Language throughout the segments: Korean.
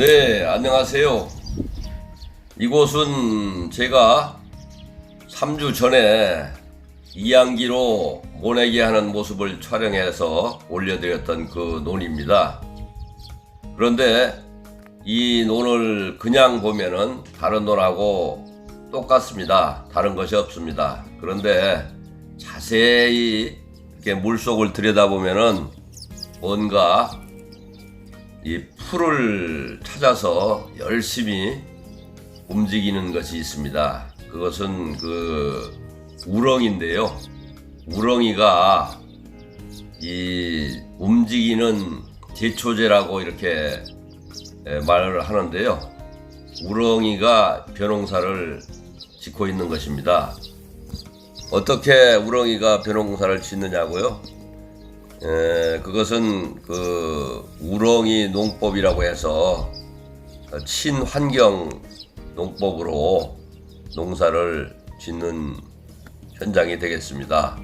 네, 안녕하세요. 이곳은 제가 3주 전에 이양기로 모내기 하는 모습을 촬영해서 올려드렸던 그 논입니다. 그런데 이 논을 그냥 보면은 다른 논하고 똑같습니다. 다른 것이 없습니다. 그런데 자세히 이렇게 물속을 들여다보면은 뭔가 이 풀을 찾아서 열심히 움직이는 것이 있습니다. 그것은 그 우렁인데요. 우렁이가 이 움직이는 제초제라고 이렇게 에, 말을 하는데요. 우렁이가 벼농사를 짓고 있는 것입니다. 어떻게 우렁이가 벼농사를 짓느냐고요? 에, 그것은 그 우렁이 농법이라고 해서 친환경 농법으로 농사를 짓는 현장이 되겠습니다.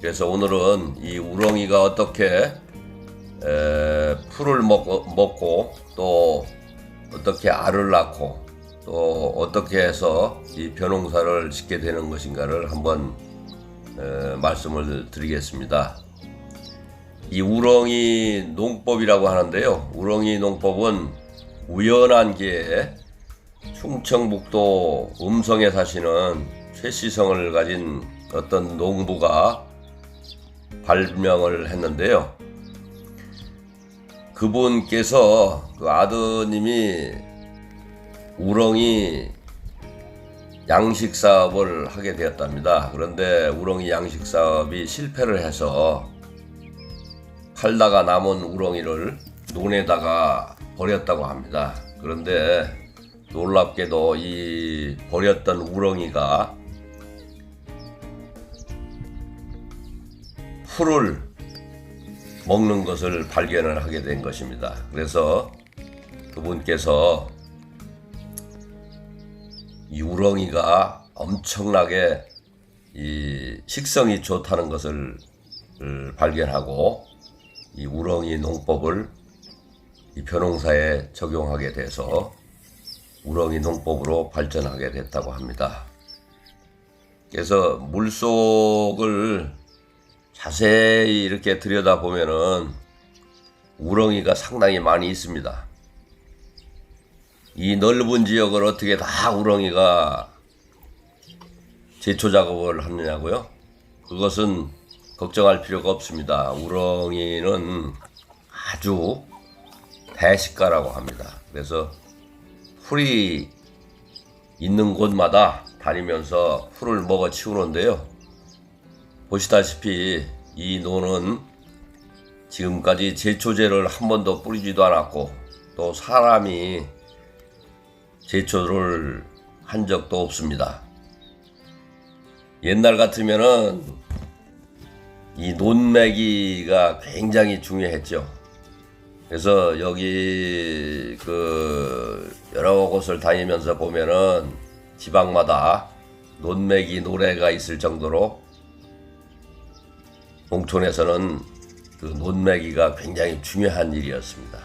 그래서 오늘은 이 우렁이가 어떻게 에, 풀을 먹고, 먹고 또 어떻게 알을 낳고 또 어떻게 해서 이 벼농사를 짓게 되는 것인가를 한번 에, 말씀을 드리겠습니다. 이 우렁이 농법이라고 하는데요. 우렁이 농법은 우연한 기회에 충청북도 음성에 사시는 최시성을 가진 어떤 농부가 발명을 했는데요. 그분께서 그 아드님이 우렁이 양식 사업을 하게 되었답니다. 그런데 우렁이 양식 사업이 실패를 해서 팔다가 남은 우렁이를 논에다가 버렸다고 합니다. 그런데 놀랍게도 이 버렸던 우렁이가 풀을 먹는 것을 발견을 하게 된 것입니다. 그래서 그분께서 이 우렁이가 엄청나게 이 식성이 좋다는 것을 을 발견하고 이 우렁이 농법을 이 벼농사에 적용하게 돼서 우렁이 농법으로 발전하게 됐다고 합니다. 그래서 물속을 자세히 이렇게 들여다보면은 우렁이가 상당히 많이 있습니다. 이 넓은 지역을 어떻게 다 우렁이가 제초 작업을 하느냐고요? 그것은 걱정할 필요가 없습니다. 우렁이는 아주 대식가라고 합니다. 그래서 풀이 있는 곳마다 다니면서 풀을 먹어 치우는데요. 보시다시피 이 논은 지금까지 제초제를 한 번도 뿌리지도 않았고 또 사람이 제초를 한 적도 없습니다. 옛날 같으면은 이 논매기가 굉장히 중요했죠. 그래서 여기 그 여러 곳을 다니면서 보면은 지방마다 논매기 노래가 있을 정도로 농촌에서는 그 논매기가 굉장히 중요한 일이었습니다.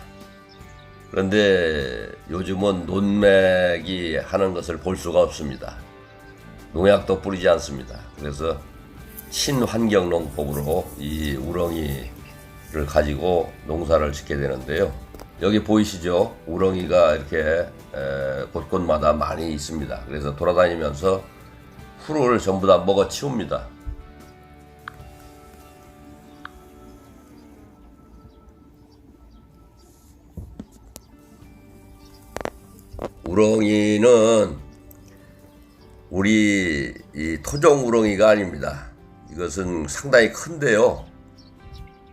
그런데 요즘은 논매기 하는 것을 볼 수가 없습니다. 농약도 뿌리지 않습니다. 그래서 친환경 농법으로 이 우렁이를 가지고 농사를 짓게 되는데요. 여기 보이시죠? 우렁이가 이렇게 에, 곳곳마다 많이 있습니다. 그래서 돌아다니면서 풀을 전부 다 먹어 치웁니다. 우렁이는 우리 이 토종 우렁이가 아닙니다. 이것은 상당히 큰데요.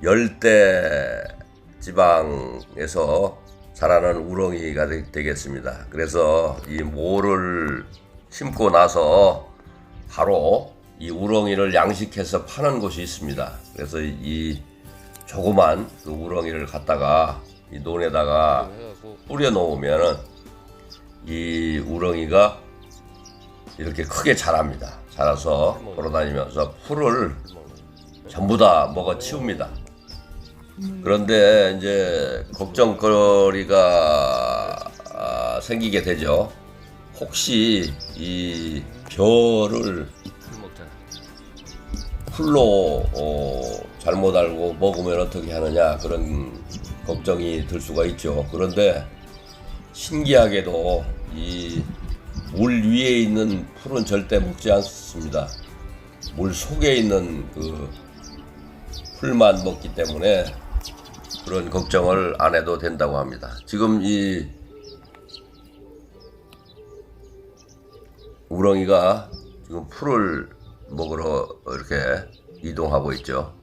열대 지방에서 자라는 우렁이가 되- 되겠습니다. 그래서 이 모를 심고 나서 바로 이 우렁이를 양식해서 파는 곳이 있습니다. 그래서 이 조그만 그 우렁이를 갖다가 이 논에다가 뿌려 놓으면은 이 우렁이가 이렇게 크게 자랍니다. 자라서 돌아다니면서 풀을 전부 다 먹어 치웁니다. 그런데 이제 걱정거리가 생기게 되죠. 혹시 이 벼를 풀로 어, 잘못 알고 먹으면 어떻게 하느냐 그런 걱정이 들 수가 있죠. 그런데 신기하게도 이 물 위에 있는 풀은 절대 먹지 않습니다. 물 속에 있는 그 풀만 먹기 때문에 그런 걱정을 안 해도 된다고 합니다. 지금 이 우렁이가 지금 풀을 먹으러 이렇게 이동하고 있죠.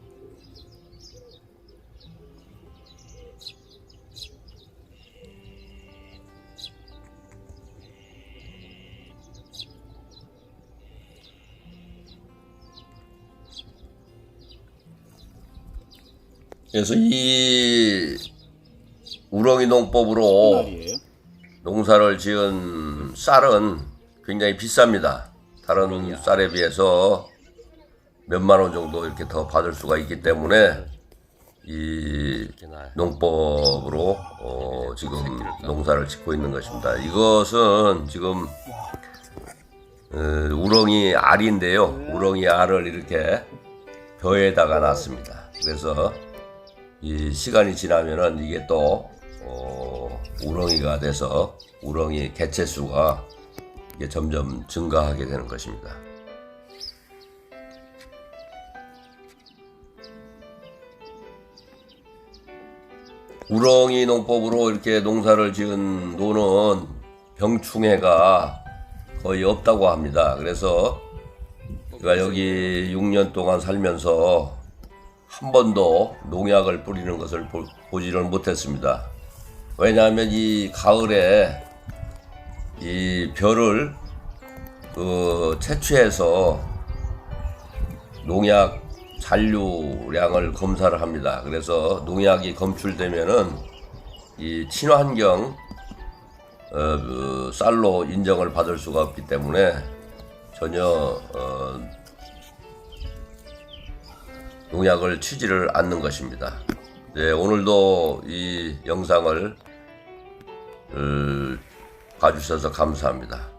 그래서 이 우렁이 농법으로? 농사를 지은 쌀은 굉장히 비쌉니다. 다른 쌀에 비해서 몇만 원 정도 이렇게 더 받을 수가 있기 때문에 이 농법으로 어, 지금 농사를 짓고 있는 것입니다. 이것은 지금 어, 우렁이 알인데요. 우렁이 알을 이렇게 벼에다가 놨습니다. 그래서 이 시간이 지나면은 이게 또 어, 우렁이가 돼서 우렁이 개체 수가 이게 점점 증가하게 되는 것입니다. 우렁이 농법으로 이렇게 농사를 지은 노는 병충해가 거의 없다고 합니다. 그래서 제가 여기 6년 동안 살면서 한 번도 농약을 뿌리는 것을 보, 보지를 못했습니다. 왜냐하면 이 가을에 이 벼를 그 채취해서 농약 잔류량을 검사를 합니다. 그래서 농약이 검출되면은 이 친환경 어, 그 쌀로 인정을 받을 수가 없기 때문에 전혀 어, 농약을 치지를 않는 것입니다. 네, 오늘도 이 영상을 어, 봐주셔서 감사합니다.